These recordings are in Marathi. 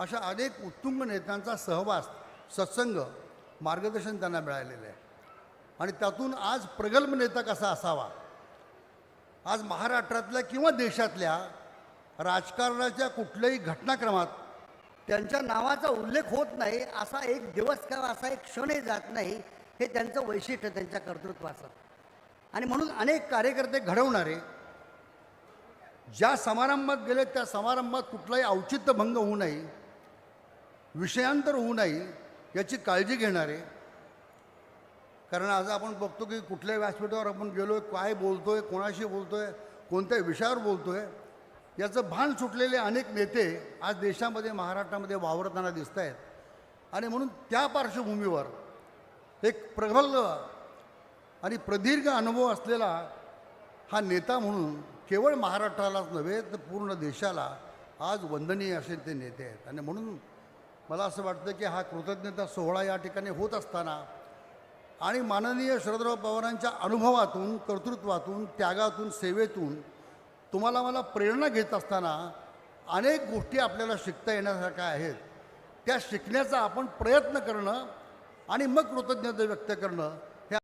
अशा अनेक उत्तुंग नेत्यांचा सहवास सत्संग मार्गदर्शन त्यांना मिळालेलं आहे. आणि त्यातून आज प्रगल्भ नेता कसा असावा? आज महाराष्ट्रातल्या किंवा देशातल्या राजकारणाच्या कुठल्याही घटनाक्रमात त्यांच्या नावाचा उल्लेख होत नाही असा एक दिवस किंवा असा एक क्षणही जात नाही हे त्यांचं वैशिष्ट्य त्यांच्या कर्तृत्वाचं. आणि म्हणून अनेक कार्यकर्ते घडवणारे ज्या समारंभात गेले त्या समारंभात कुठलाही औचित्यभंग होऊ नये विषयांतर होऊ नये याची काळजी घेणारे कारण आज आपण बघतो की कुठल्या व्यासपीठावर आपण गेलो आहे काय बोलतो आहे कोणाशी बोलतो आहे कोणत्या विषयावर बोलतो आहे याचं भान सुटलेले अनेक नेते आज देशामध्ये महाराष्ट्रामध्ये वावरताना दिसत आहेत आणि म्हणून त्या पार्श्वभूमीवर एक प्रबल आणि प्रदीर्घ अनुभव असलेला हा नेता म्हणून केवळ महाराष्ट्रालाच नव्हे तर पूर्ण देशाला आज वंदनीय असे ते नेते आहेत. आणि म्हणून मला असं वाटतं की हा कृतज्ञता सोहळा या ठिकाणी होत असताना आणि माननीय शरदराव पवारांच्या अनुभवातून कर्तृत्वातून त्यागातून सेवेतून तुम्हाला मला प्रेरणा घेत असताना अनेक गोष्टी आपल्याला शिकता येण्यासारख्या आहेत. त्या शिकण्याचा आपण प्रयत्न करणं आणि मग कृतज्ञता व्यक्त करणं हे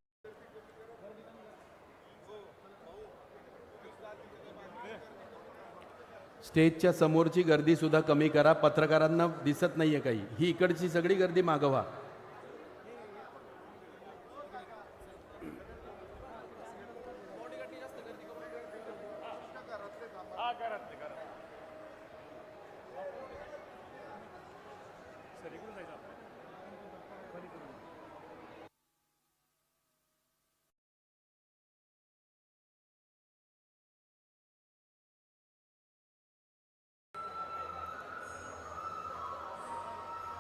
स्टेजच्या समोरची गर्दीसुद्धा कमी करा. पत्रकारांना दिसत नाही आहे काही. ही इकडची सगळी गर्दी मागवा.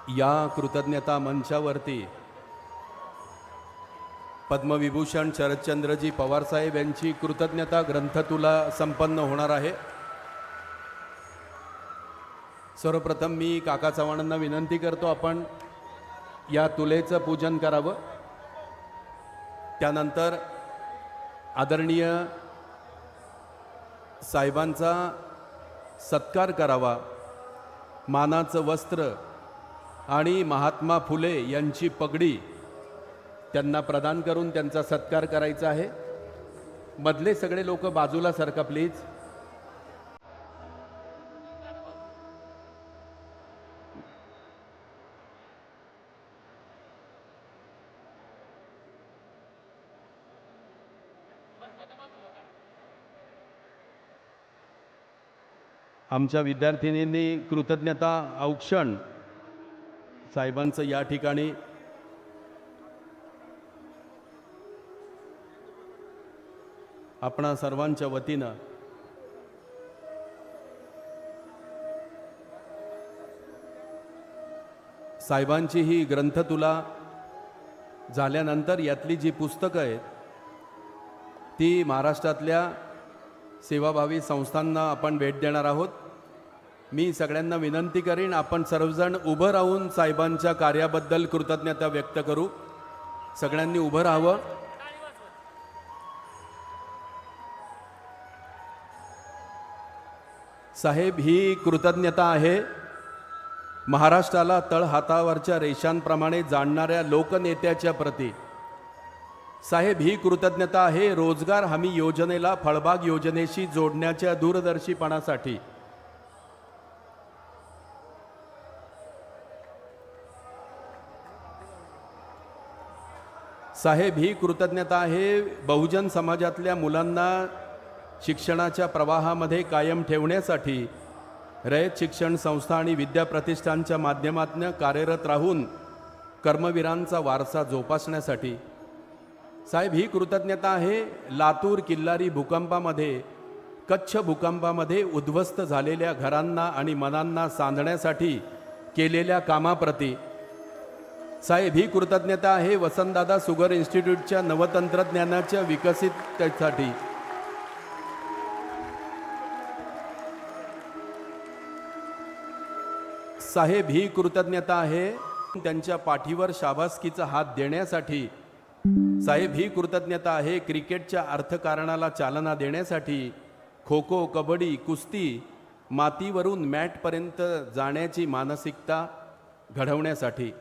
या कृतज्ञता मंचावरती पद्मविभूषण शरदचंद्रजी पवारसाहेब यांची कृतज्ञता ग्रंथतुला संपन्न होणार आहे. सर्वप्रथम मी काका चव्हाणांना विनंती करतो आपण या तुलेचं पूजन करावं. त्यानंतर आदरणीय साहेबांचा सत्कार करावा. मानाचं वस्त्र आणि महात्मा फुले यांची पगडी त्यांना प्रदान करून त्यांचा सत्कार करायचा आहे. मधले सगळे लोक बाजूला सरका प्लीज आमच्या विद्यार्थिनींनी कृतज्ञता औक्षण साहेबांचं या ठिकाणी आपणा सर्वांच्या वतीनं साहेबांची ही ग्रंथतुला झाल्यानंतर यातली जी पुस्तकं आहेत ती महाराष्ट्रातल्या सेवाभावी संस्थांना आपण भेट देणार आहोत. मी सगळ्यांना विनंती करीन आपण सर्वजण उभं राहून साहेबांच्या कार्याबद्दल कृतज्ञता व्यक्त करू. सगळ्यांनी उभं राहावं. साहेब ही कृतज्ञता आहे. महाराष्ट्राला तळहातावरच्या रेषांप्रमाणे जाणणाऱ्या लोकनेत्याच्या प्रती. साहेब ही कृतज्ञता आहे रोजगार हमी योजनेला फळबाग योजनेशी जोडण्याच्या दूरदर्शीपणासाठी. साहेब ही कृतज्ञता आहे. बहुजन समाजातल्या मुलांना शिक्षणाच्या प्रवाहामध्ये कायम ठेवण्यासाठी रयत शिक्षण संस्था आणि विद्याप्रतिष्ठानच्या माध्यमातून कार्यरत राहून कर्मवीरांचा वारसा जोपासण्यासाठी. साहेब ही कृतज्ञता आहे. लातूर किल्लारी भूकंपामध्ये कच्छ भूकंपामध्ये उद्ध्वस्त झालेल्या घरांना आणि मनांना सांधण्यासाठी केलेल्या कामाप्रती साहेब ही कृतज्ञता आहे वसंतदादा सुगर इन्स्टिट्यूटच्या नवतंत्रज्ञानाच्या विकसितसाठी साहेब ही कृतज्ञता आहे त्यांच्या पाठीवर शाबासकीचा हात देण्यासाठी. साहेब ही कृतज्ञता आहे क्रिकेटच्या अर्थकारणाला चालना देण्यासाठी. खो खो कबड्डी कुस्ती मातीवरून मॅटपर्यंत जाण्याची मानसिकता घडवण्यासाठी.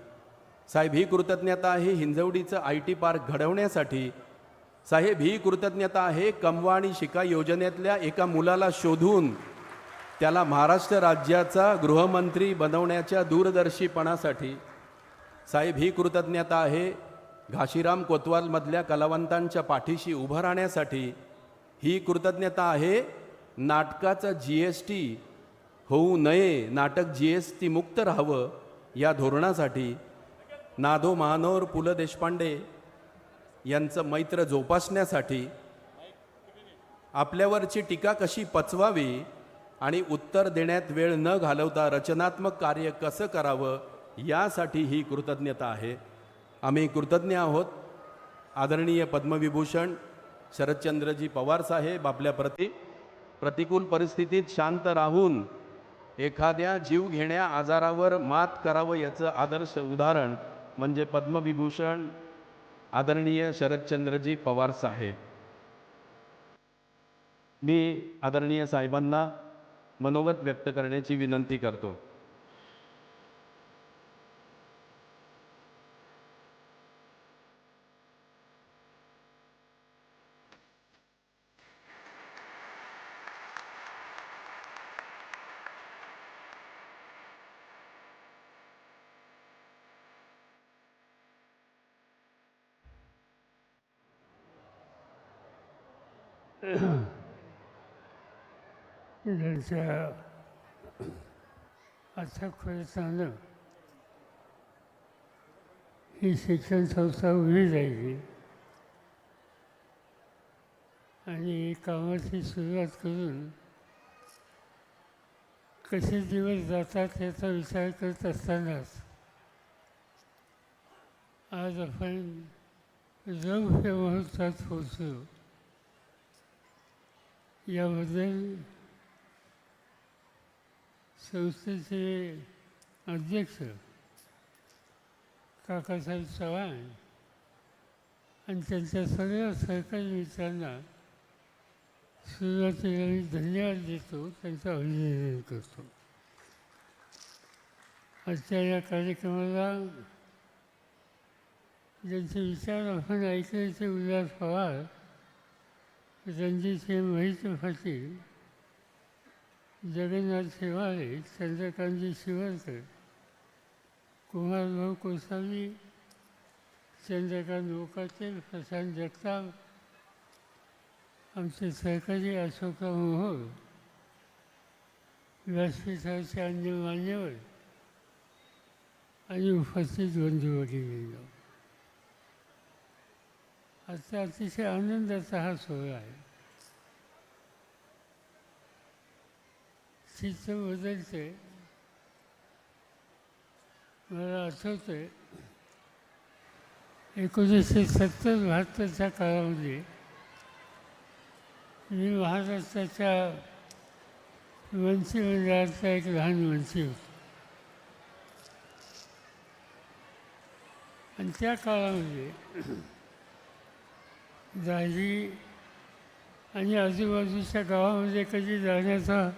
साहेब ही कृतज्ञता आहे हिंजवडीचं आय टी पार्क घडवण्यासाठी. साहेब ही कृतज्ञता आहे कमवा आणि शिका योजनेतल्या एका मुलाला शोधून त्याला महाराष्ट्र राज्याचा गृहमंत्री बनवण्याच्या दूरदर्शीपणासाठी. साहेब ही कृतज्ञता आहे घाशीराम कोतवालमधल्या कलावंतांच्या पाठीशी उभं राहण्यासाठी. ही कृतज्ञता आहे नाटकाचं जी एस टी होऊ नये नाटक जी एस टी मुक्त राहावं या धोरणासाठी. नादो महानोर पु ल देशपांडे यांचं मैत्र जोपासण्यासाठी आपल्यावरची टीका कशी पचवावी आणि उत्तर देण्यात वेळ न घालवता रचनात्मक कार्य कसं करावं यासाठी ही कृतज्ञता आहे. आम्ही कृतज्ञ आहोत. आदरणीय पद्मविभूषण शरदचंद्रजी पवार साहेब आपल्याप्रती प्रतिकूल परिस्थितीत शांत राहून एखाद्या जीव घेण्या आजारावर मात करावं याचं आदर्श उदाहरण म्हणजे पद्मविभूषण आदरणीय शरदचंद्रजी पवार साहेब. मी आदरणीय साहेबांना मनोगत व्यक्त करण्याची विनंती करतो. त्यांच्या अथक प्रयत्नानं ही शिक्षण संस्था उभी राहिली. आणि कामाची सुरुवात करून कसे दिवस जातात याचा विचार करत असतानाच आज आपण रौप्य मुहूर्तात पोचलो याबद्दल संस्थेचे अध्यक्ष काकासाहेब चव्हाण आणि त्यांच्या सगळ्या सहकारी मित्रांना सुरुवातीला मी धन्यवाद देतो त्यांचं अभिनंदन करतो. आजच्या या कार्यक्रमाला ज्यांचे विचार आपण ऐकले ते उल्हास पवार रणजित सिंह महित पाटील जगन्नाथ शेवाळे चंद्रकांतजी शिवरकर कुमारभाऊ कोसावी चंद्रकांत मोकाटे प्रशांत जगताप आमचे सहकारी अशोकराव मोहोळ व्यासपीठाचे अन्य मान्यवर आणि उपस्थित बंधू भगिनींनो. आजचा अतिशय आनंदाचा हा सोहळा आहे. चित्र बदलते मला आठवतंय एकोणीसशे सत्तर बहात्तरच्या काळामध्ये मी महाराष्ट्राच्या वंशी म्हणजे मंडळाचा एक लहान वंशी होतो. आणि त्या काळामध्ये दाजी आणि आजूबाजूच्या गावामध्ये कधी जाण्याचा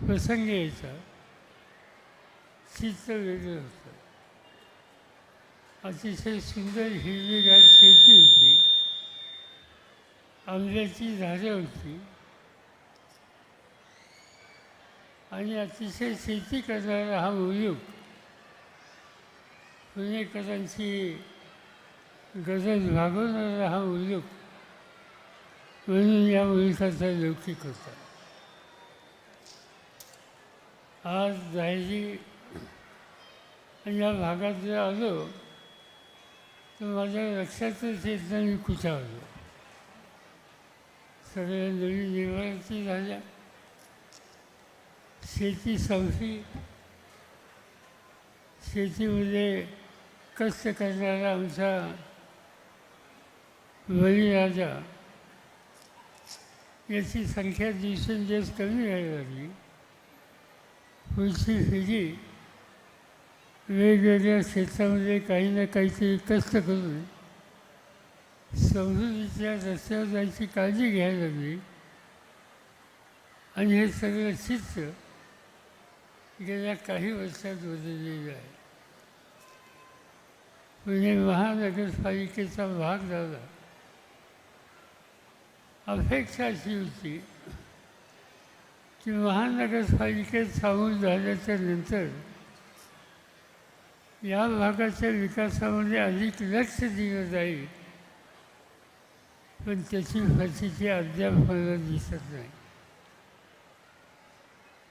प्रसंग यायचा. चित्र वेगळं होतं अतिशय सुंदर हिरवीगार शेती होती. आंब्याची झाडं होती. आणि अतिशय शेती करणारा हा उद्योग पुणेकरांची गरज भागवणारा हा उद्योग म्हणून या मुलखाचा लौकिक होता. आज जायची या भागात जर आलो तर माझ्या लक्षातच येत नाही मी कुठं आलो. सगळ्या नवीन निवारती झाल्या. शेती संपली. शेतीमध्ये कष्ट करणारा आमचा बळीराजा याची संख्या दिवसेंदिवस कमी व्हायला लागली. पुढची पिढी वेगवेगळ्या क्षेत्रामध्ये काही ना काहीतरी कष्ट करून समृद्धीच्या रस्त्यावर जायची काळजी घ्यायला लागली. आणि हे सगळं चित्र गेल्या काही वर्षात बदललेलं आहे. पुणे महानगरपालिकेचा भाग झाला. अपेक्षा अशी होती की महानगरपालिकेत सामील झाल्याच्यानंतर या भागाच्या विकासामध्ये अधिक लक्ष दिलं जाईल. पण त्याची फसिती अद्याप मला दिसत नाही.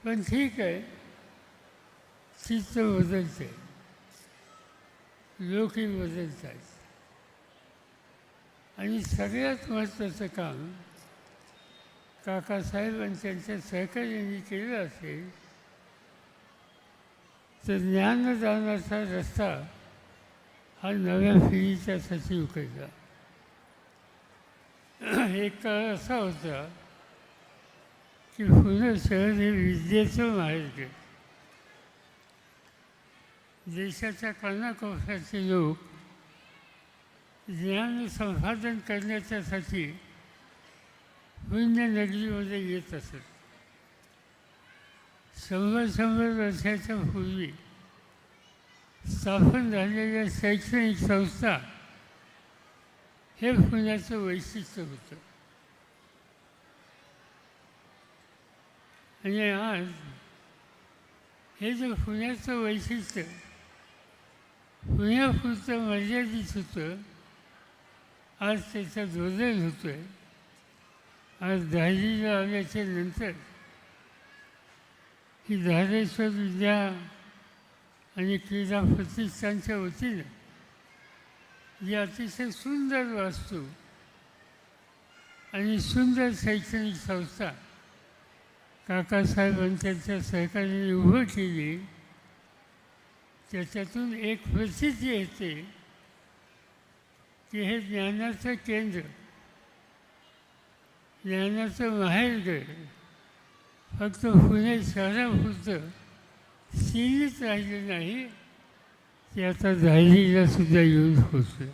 पण ठीक आहे. चित्त बदलते. लोकही बदलत आहेत आणि सगळ्यात महत्त्वाचं काम काकासाहेब आणि त्यांच्या सहकार्यांनी केलं असेल तर ज्ञानदानाचा रस्ता हा नव्या पिढीच्या सचिव एक काळ असा होता की पुणे शहर हे विद्येचं माहेर देशाच्या कानाकोपऱ्याचे लोक ज्ञान संपादन करण्याच्यासाठी पुण्यनगरीमध्ये येत असत. शंभर शंभर वर्षाच्या पूर्वी स्थापन झालेल्या शैक्षणिक संस्था हे पुण्याचं वैशिष्ट्य होतं. आणि आज हे जे पुण्याचं वैशिष्ट्य पुण्यापुरतं मर्यादित होतं आज त्याचा धोरण होतो आहे आज दहावीला आल्याच्यानंतर ही धारेश्वर विद्या आणि क्रीडा प्रतिष्ठानच्या वतीनं जी अतिशय सुंदर वास्तू आणि सुंदर शैक्षणिक संस्था काकासाहेबांच्या सहकार्याने उभं केली. त्याच्यातून एक प्रसिद्धी येते की हे ज्ञानाचं केंद्र ज्ञानाचं माहेरघर फक्त पुणे शहरापुरतं सीमित राहिलं नाही ते आता दाहिलीला सुद्धा येऊन होतो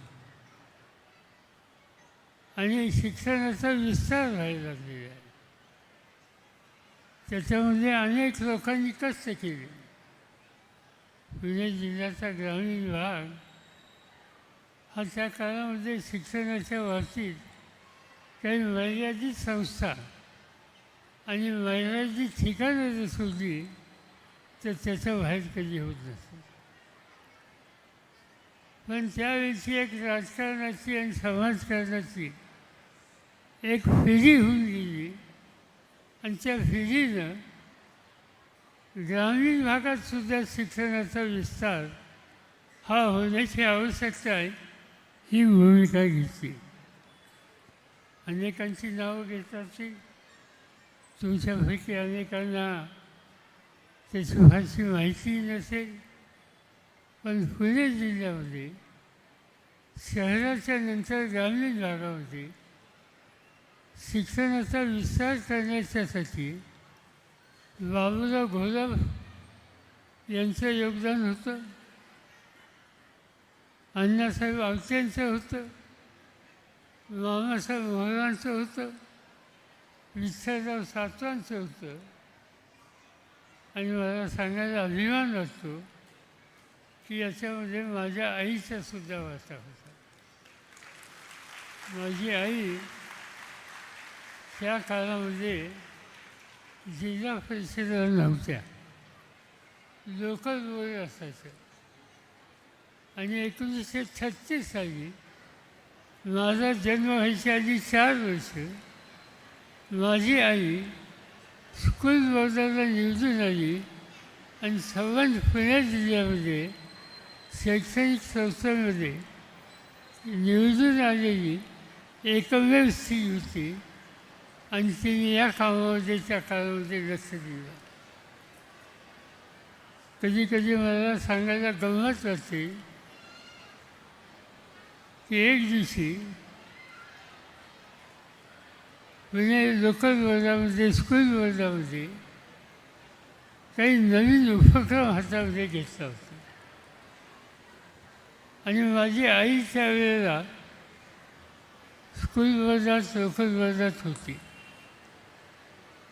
आणि शिक्षणाचा विस्तार व्हायला लागलेला आहे. त्याच्यामध्ये अनेक लोकांनी कष्ट केले. पुणे जिल्ह्याचा ग्रामीण भाग हा त्या काळामध्ये शिक्षणाच्या बाबतीत काही मर्यादित संस्था आणि मर्यादित ठिकाणं जर सोडली तर त्याचं बाहेर कधी होत नसतं. पण त्यावेळची एक राजकारणाची आणि समाजकारणाची एक फेरी होऊन गेली. आणि त्या फेरीनं ग्रामीण भागात सुद्धा शिक्षणाचा विस्तार हा होण्याची आवश्यकता आहे ही भूमिका घेतली. अनेकांची नावं घेतात ती तुमच्यापैकी अनेकांना त्याची फारशी माहिती नसेल. पण पुणे जिल्ह्यामध्ये शहराच्या नंतर ग्रामीण भागामध्ये शिक्षणाचा विस्तार करण्याच्यासाठी बाबूराव घोलप यांचं योगदान होतं. अण्णासाहेब आवत्यांचं होतं. बाबासाहेब महाराजांचं होतं. विठ्ठलराव सातवांचं होतं. आणि मला सांगायला अभिमान वाटतो की याच्यामध्ये माझ्या आईचा सुद्धा वाटा होता. माझी आई त्या काळामध्ये जिल्हा परिषदेला नव्हत्या. लोकल बोर्ड असायचं. आणि एकोणीसशे छत्तीस साली माझा जन्म व्हायच्या आधी चार वर्ष. माझी आई स्कूल बोर्डाला निवडून आली आणि संबंध पुणे जिल्ह्यामध्ये शैक्षणिक संस्थेमध्ये निवडून आलेली एकमेव स्त्री होती आणि तिने या कामामध्ये त्या काळामध्ये लक्ष दिलं. कधी कधी मला सांगायला गंमत वाटते की एक दिवशी म्हणजे लोकल वर्गामध्ये स्कूल वर्गामध्ये काही नवीन उपक्रम हातामध्ये घेतला होता. आणि माझी आई त्यावेळेला स्कूल वर्गात लोकल वर्गात होती.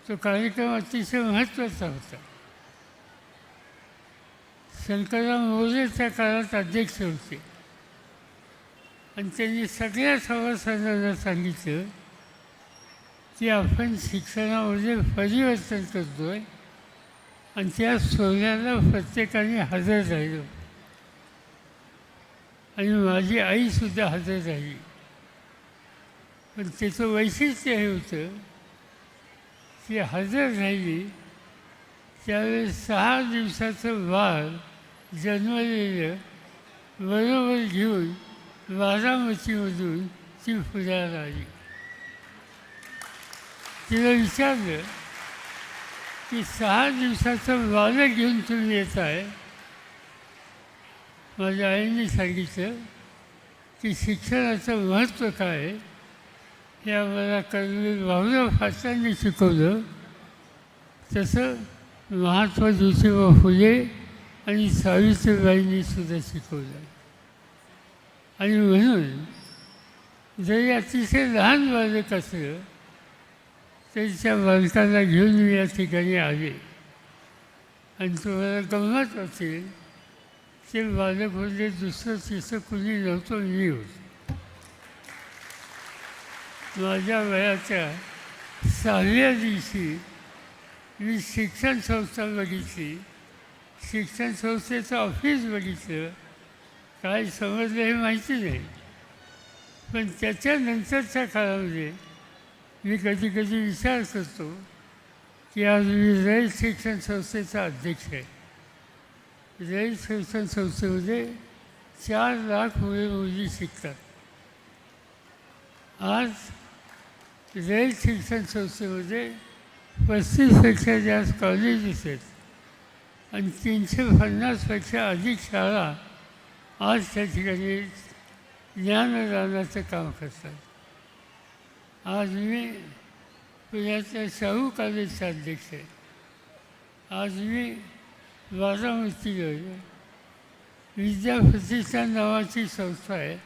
तो कार्यक्रम अतिशय महत्त्वाचा होता. शंकरराव मोरे त्या काळात अध्यक्ष होते. आणि त्यांनी सगळ्या सभासदांना सांगितलं की आपण शिक्षणामध्ये परिवर्तन करतो आहे आणि त्या सोहळ्याला प्रत्येकाने हजर राहिलो. आणि माझी आईसुद्धा हजर राहिली पण त्याचं वैशिष्ट्य हे होतं की हजर राहिली त्यावेळेस सहा दिवसाचं बाळ जन्मलेलं बरोबर घेऊन बारामतीमधून ती पुण्याला आली तिला विचारलं की सहा दिवसाचं बालक घेऊन तुम्ही येत आहे? माझ्या आईने सांगितलं की शिक्षणाचं महत्त्व काय आहे? हे आम्हाला कर्मवीर भाऊराव फाटांनी शिकवलं. तसं महात्मा ज्योतिबा फुले आणि सावित्रीबाईंनी सुद्धा शिकवलं. आणि म्हणून जरी अतिशय लहान बालक असलं तरी त्या बालकाला घेऊन मी या ठिकाणी आले. आणि तुम्हाला गंमत असेल ते बालक म्हणजे दुसरं तिसरं कुणी नव्हतं मी होत. माझ्या वयाच्या सहाव्या दिवशी मी शिक्षण संस्था बघितली. शिक्षण संस्थेचं ऑफिस बघितलं. काय समजलं हे माहिती नाही पण त्याच्यानंतरच्या काळामध्ये मी कधी कधी विचार करतो की आज मी रयत शिक्षण संस्थेचा अध्यक्ष आहे. रयत शिक्षण संस्थेमध्ये चार लाख मुले मुली शिकतात. आज रयत शिक्षण संस्थेमध्ये पस्तीसपेक्षा जास्त कॉलेजेस आहेत. आणि तीनशे पन्नासपेक्षा अधिक शाळा आज त्या ठिकाणी ज्ञानदानाचं काम करतात. आज मी पुण्याच्या शाहू कॉलेजचा अध्यक्ष आहे. आज मी बारामतीला विद्या प्रतिष्ठान नावाची संस्था आहे.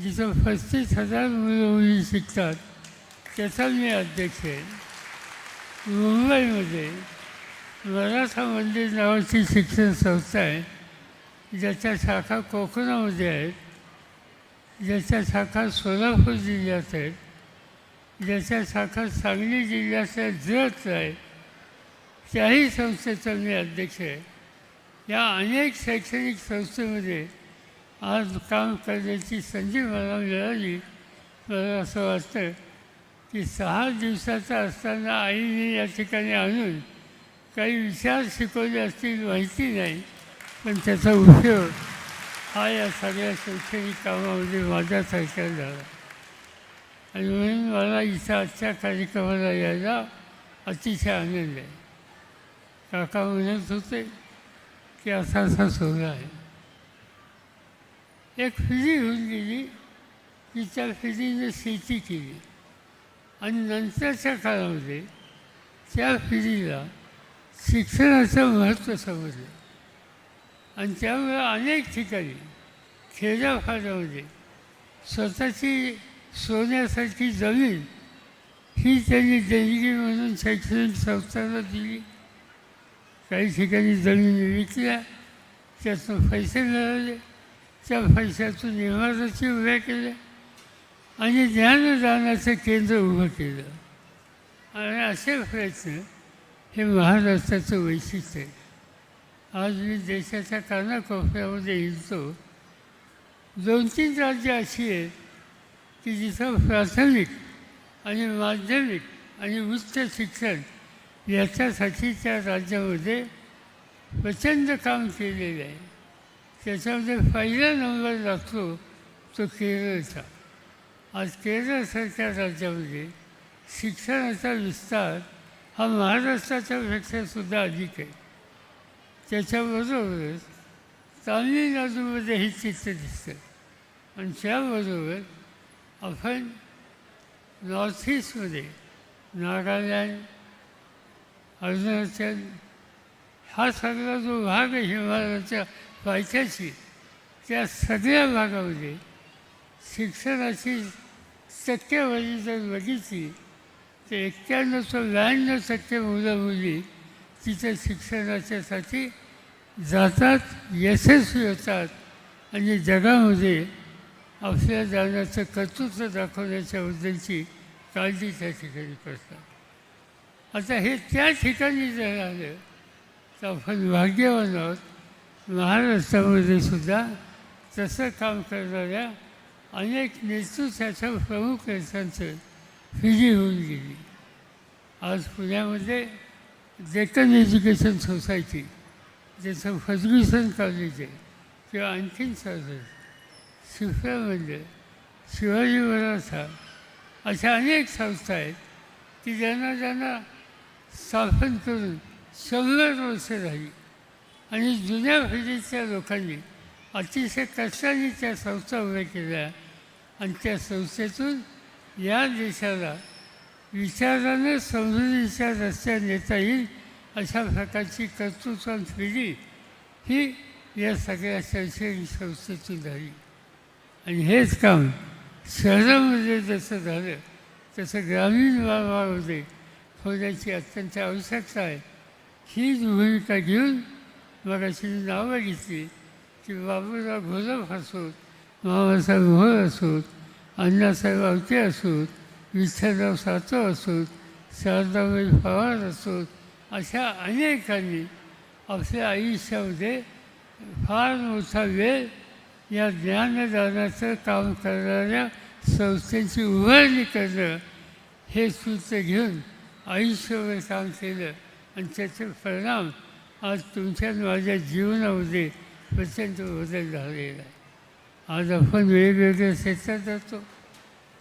जिथं पस्तीस हजार मुलं मुली शिकतात. त्याचा मी अध्यक्ष आहे. मुंबईमध्ये मराठा मंदिर नावाची शिक्षण संस्था आहे. ज्याच्या शाखा कोकणामध्ये आहेत ज्याच्या शाखा सोलापूर जिल्ह्यात आहेत ज्याच्या शाखा सांगली जिल्ह्याचा जत आहे त्याही संस्थेचा मी अध्यक्ष आहे या अनेक शैक्षणिक संस्थेमध्ये आज काम करण्याची संधी मला मिळाली. मला असं वाटतं की सहा दिवसाचा असताना आईने या ठिकाणी आणून काही विचार शिकवले असतील माहिती नाही. पण त्याचा उपयोग हा या सगळ्या शैक्षणिक कामामध्ये माझ्यासारख्या झाला. आणि म्हणून मला इथं आजच्या कार्यक्रमाला यायला अतिशय आनंद आहे. काका म्हणत होते की असा असा सोहळा आहे. एक फिरी होऊन गेली. की त्या फिरीने शेती केली. आणि नंतरच्या काळामध्ये त्या फिरीला शिक्षणाचं महत्त्व समजलं. आणि त्यामुळे अनेक ठिकाणी खेड्यापाड्यामध्ये स्वतःची सोन्यासारखी जमीन ही त्यांनी देणगी म्हणून शैक्षणिक संस्थांना दिली. काही ठिकाणी जमिनी विकल्या त्यातून पैसे मिळवले त्या पैशातून इमारती उभ्या केल्या आणि ज्ञानदानाचं केंद्र उभं केलं. आणि असे प्रयत्न हे महाराष्ट्राचं वैशिष्ट्य आहे. आज मी देशाच्या कानाकोपऱ्यामध्ये हिंडतो. दोन तीन राज्य अशी आहेत की जिथं प्राथमिक आणि माध्यमिक आणि उच्च शिक्षण याच्यासाठी त्या राज्यामध्ये प्रचंड काम केलेलं आहे. त्याच्यामध्ये पहिला नंबर लागतो तो केरळचा. आज केरळसारख्या राज्यामध्ये शिक्षणाचा विस्तार हा महाराष्ट्राच्या पेक्षासुद्धा अधिक आहे. त्याच्याबरोबरच तामिळनाडूमध्ये हे चित्र दिसतं. आणि त्याबरोबर आपण नॉर्थ ईस्टमध्ये नागालँड अरुणाचल हा सगळा जो भाग आहे हिमालयाच्या पायथ्याशी त्या सगळ्या भागामध्ये शिक्षणाची टक्केवारी जर बघितली तर एक्क्याण्णव ते ब्याण्णव टक्के मुलं मुली तिथे शिक्षणाच्यासाठी जातात यशस्वी होतात आणि जगामध्ये आपल्या जाण्याचं कर्तृत्व दाखवण्याच्याबद्दलची काळजी त्या ठिकाणी करतात. आता हे त्या ठिकाणी जर आलं तर आपण भाग्यवान आहोत. महाराष्ट्रामध्ये सुद्धा तसं काम करणाऱ्या अनेक नेतृत्वाच्या प्रमुख नेत्यांचं फिजी होऊन गेली. आज पुण्यामध्ये डेक्कन एज्युकेशन सोसायटी ज्याचं फर्ग्युसन कॉलेज आहे किंवा आणखीन कॉलेज शिफ्या म्हणजे शिवाजी मराठा अशा अनेक संस्था आहेत की ज्यांना ज्यांना स्थापन करून शंभर वर्ष झाली. आणि जुन्या पिढीच्या लोकांनी अतिशय कष्टाने त्या संस्था उभ्या केल्या आणि त्या संस्थेतून या देशाला विचारानं विचार रस्त्या नेता येईल अशा प्रकारची कर्तृत्वान पिढी ही या सगळ्या शैक्षणिक संस्थेची झाली आणि हेच काम शहरामध्ये जसं झालं तसं ग्रामीण भागामध्ये होण्याची अत्यंत आवश्यकता आहे. हीच भूमिका घेऊन मग अशी नावं घेतली की बाबूराव घोलप असोत मामासाहेब मोहोळ असोत अण्णासाहेब अवते असोत विठ्ठलराव सातो असोत शारदाबाई पवार असोत अशा अनेकांनी आपल्या आयुष्यामध्ये फार मोठा वेळ या ज्ञानदानाचं काम करणाऱ्या संस्थेची उभारणी करणं हे सूत्र घेऊन आयुष्यभर काम केलं. आणि त्याचे परिणाम आज तुमच्या माझ्या जीवनामध्ये प्रचंड बदल झालेला आहे. आज आपण वेगवेगळ्या क्षेत्रात जातो.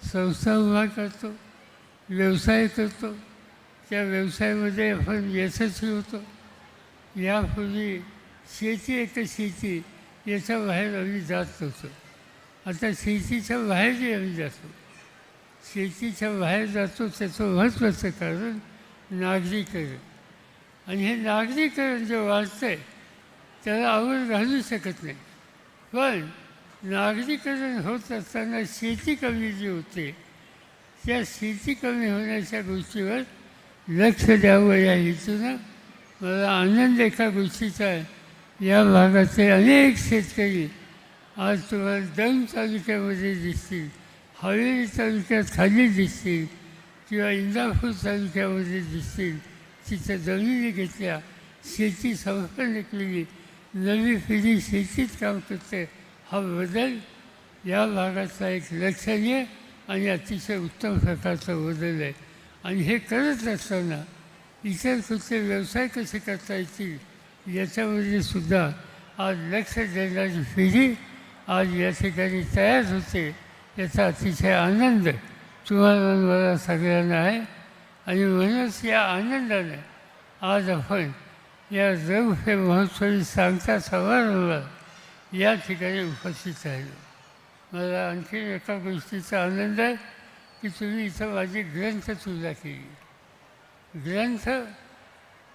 संस्था उभा करतो व्यवसाय करतो. त्या व्यवसायामध्ये आपण यशस्वी होतो. यापूर्वी शेती एक शेती याच्या बाहेर आम्ही जात नव्हतो. आता शेतीच्या बाहेरही आम्ही जातो. शेतीच्या बाहेर जातो त्याचं महत्त्वाचं कारण नागरीकरण. आणि हे नागरीकरण जे वाढतं आहे त्याला आवड घालू शकत नाही. पण नागरीकरण होत असताना शेती कमी जी होते त्या शेती कमी होण्याच्या गोष्टीवर लक्ष द्यावं या हेतूनं मला आनंद एका गोष्टीचा आहे. या भागातले अनेक शेतकरी आज तुम्हाला दौंड तालुक्यामध्ये दिसतील हवेली तालुक्यात खाली दिसतील किंवा इंदापूर तालुक्यामध्ये दिसतील. तिथं जमिनी घेतल्या शेती संपन्न केली नवी पिढी शेतीत काम करते. हा बदल या भागातला एक लक्षणीय आणि अतिशय उत्तम प्रकारचा बदल आहे. आणि हे करत असताना इतर कुठले व्यवसाय कसे करता येतील याच्यामध्ये सुद्धा आज लक्ष देणारी पिढी आज या ठिकाणी तयार होते याचा अतिशय आनंद तुम्हाला मला सगळ्यांना आहे. आणि म्हणूनच या आनंदाने आज आपण या रौफे महोत्सवी सांगता समारंभात या ठिकाणी उपस्थित राहिलो मला आणखी एका गोष्टीचा आनंद आहे की तुम्ही इथं माझी ग्रंथ तुला केली. ग्रंथ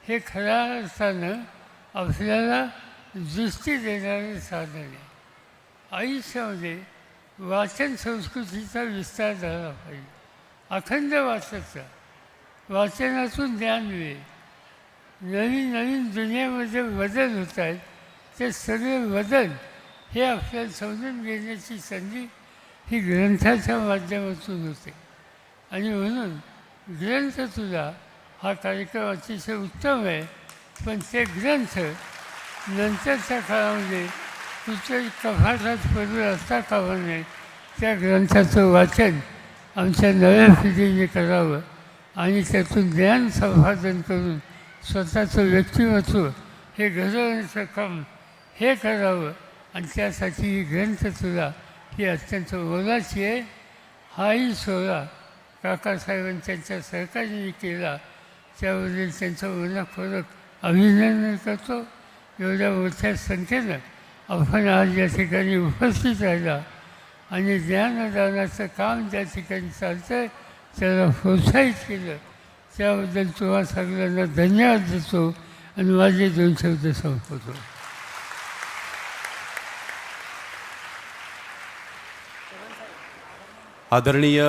हे खऱ्या अर्थानं आपल्याला दृष्टी देणारे साधन आहे. आयुष्यामध्ये वाचन संस्कृतीचा विस्तार झाला पाहिजे. अखंड वाचायचा. वाचनातून ज्ञान मिळेल. नवीन नवीन दुनियामध्ये बदल होत आहेत ते सगळे बदल हे आपल्याला समजून घेण्याची संधी ही ग्रंथाच्या माध्यमातून होते. आणि म्हणून ग्रंथ तुला हा कार्यक्रम अतिशय उत्तम आहे. पण ते ग्रंथ नंतरच्या काळामध्ये कुठल्याही कफाटात पडून असता कामा नये. त्या ग्रंथाचं वाचन आमच्या नव्या पिढीने करावं आणि त्यातून ज्ञान संपादन करून स्वतःचं व्यक्तिमत्व हे घडवण्याचं काम हे करावं. आणि त्यासाठी ही ग्रंथ ही अत्यंत मोलाची आहे. हाही सोहळा काकासाहेबांनी त्यांच्या सहकार्याने केला. त्याबद्दल त्यांचं मनपूर्वक अभिनंदन करतो. एवढ्या मोठ्या संख्येनं आपण आज या ठिकाणी उपस्थित राहिला. आणि ज्ञानदानाचं काम ज्या ठिकाणी चालतं आहे त्याला प्रोत्साहित केलं. त्याबद्दल तुम्हा सगळ्यांना धन्यवाद देतो आणि माझे दोन शब्द संपवतो. आदरणीय